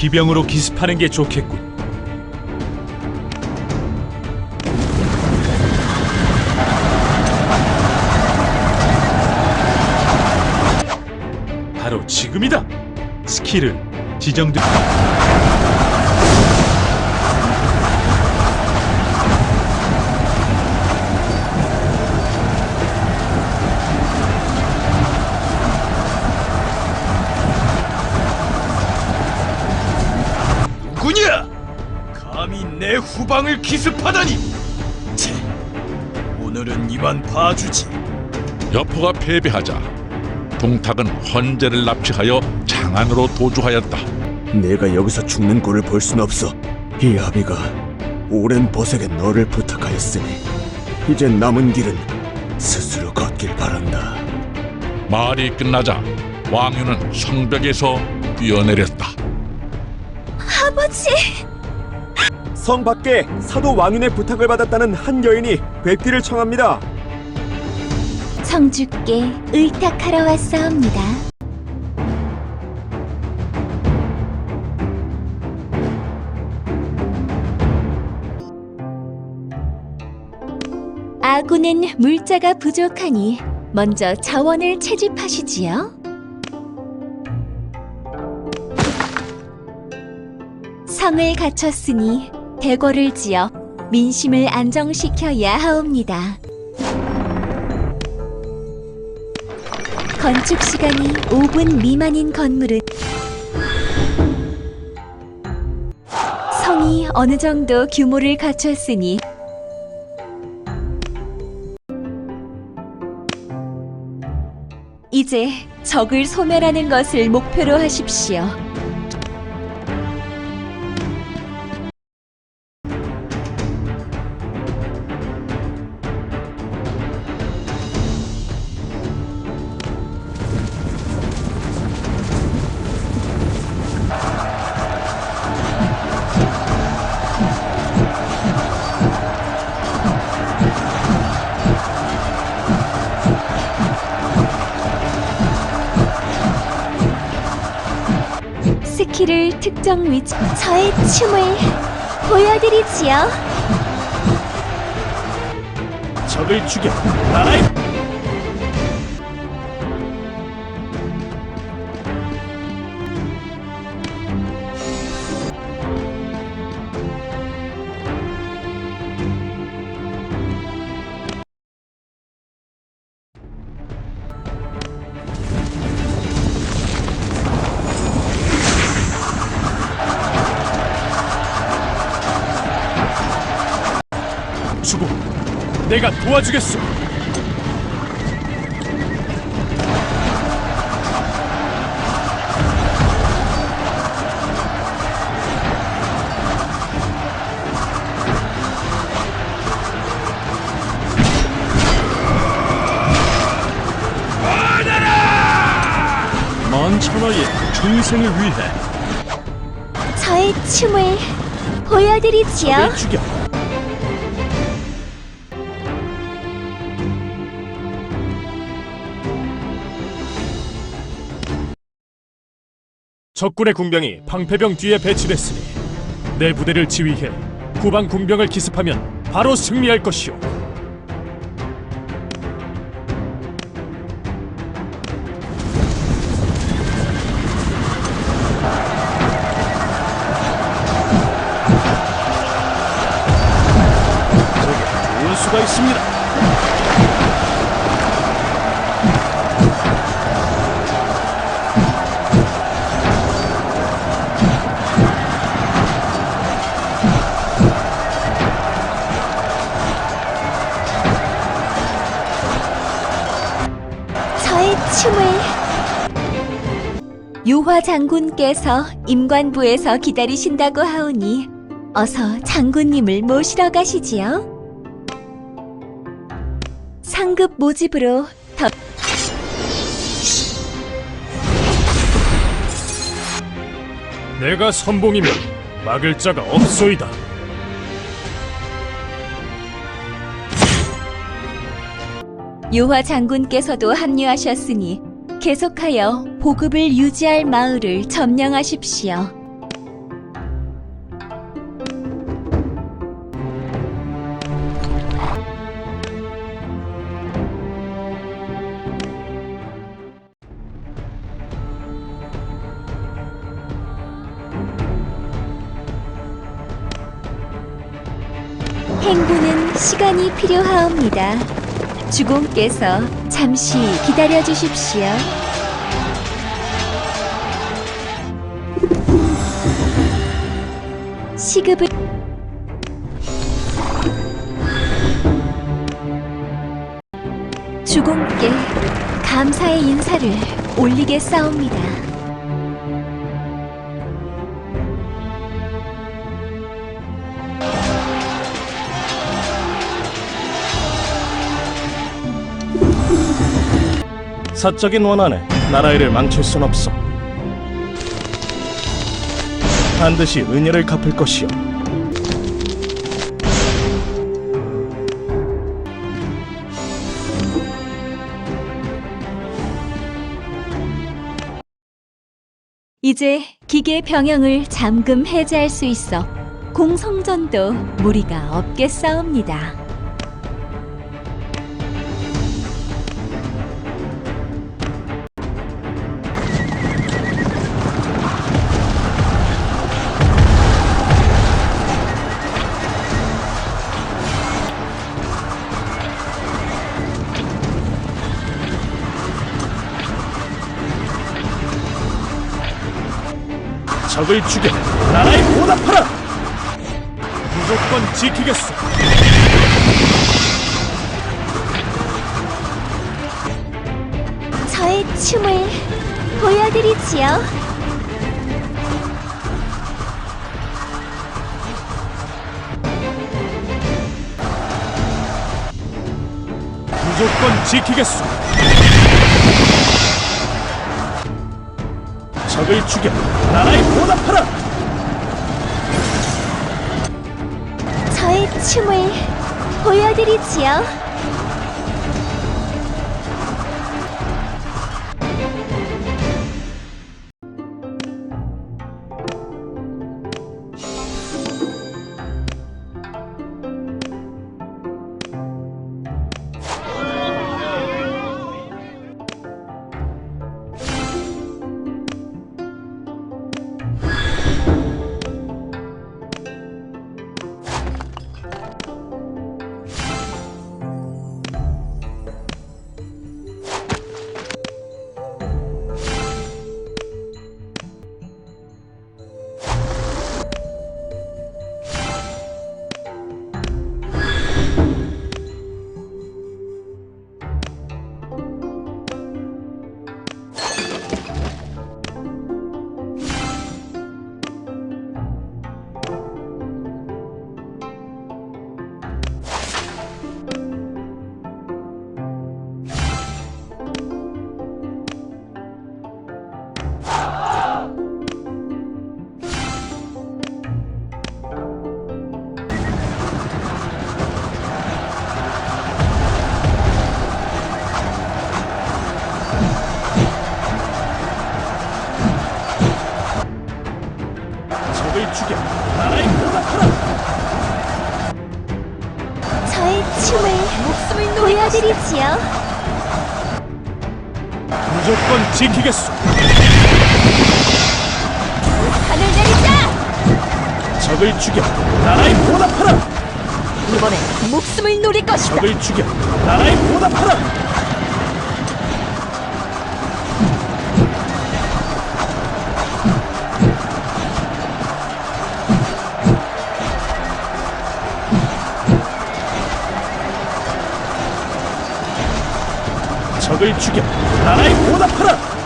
기병으로 기습하는 게 좋겠군. 바로 지금이다. 스킬은 지정된 감히 내 후방을 기습하다니! 채, 오늘은 이만 봐주지. 여포가 패배하자 동탁은 헌재를 납치하여 장안으로 도주하였다. 내가 여기서 죽는 꼴을 볼 순 없어. 이 아비가 오랜 보색에 너를 부탁하였으니 이제 남은 길은 스스로 걷길 바란다. 말이 끝나자 왕유는 성벽에서 뛰어내렸다. 아버지! 성 밖에 사도 왕윤의 부탁을 받았다는 한 여인이 뵙기를 청합니다. 성주께 의탁하러 왔사옵니다. 아군은 물자가 부족하니 먼저 자원을 채집하시지요. 성을 갖췄으니 대궐을 지어 민심을 안정시켜야 하옵니다. 건축 시간이 5분 미만인 건물은 성이 어느 정도 규모를 갖췄으니 이제 적을 소멸하는 것을 목표로 하십시오. 스킬을 특정 위치 저의 춤을 보여드리지요. 적을 죽여 나라의 내가 도와주겠소. 만천하의 중생을 위해 저의 춤을 보여드리지요. 적을 죽여 적군의 궁병이 방패병 뒤에 배치됐으니 내 부대를 지휘해 후방 궁병을 기습하면 바로 승리할 것이오. 요화 장군께서 임관부에서 기다리신다고 하오니 어서 장군님을 모시러 가시지요. 상급 모집으로 더 내가 선봉이면 막을 자가 없소이다. 요화 장군께서도 합류하셨으니 계속하여 보급을 유지할 마을을 점령하십시오. 행군은 시간이 필요하옵니다. 주공께서 잠시 기다려 주십시오. 시급을 주공께 감사의 인사를 올리겠사옵니다. 사적인 원한에 나라 일을 망칠 순 없어. 반드시 은혜를 갚을 것이요. 이제 기계 병영을 잠금 해제할 수 있어 공성전도 무리가 없겠사옵니다. 적을 죽여 나라에 보답하라. 무조건 지키겠소. 저의 춤을 보여드리지요. 무조건 지키겠소. 적을 죽여 나라에 보답하라. 저의 춤을 보여드리지요. 무조건 지키겠소. 하늘 내리자! 적을 죽여 나라에 보답하라. 이번엔 목숨을 노릴 것이다. 적을 죽여 나라에 보답하라. 적을 죽여 나라에 보답하라.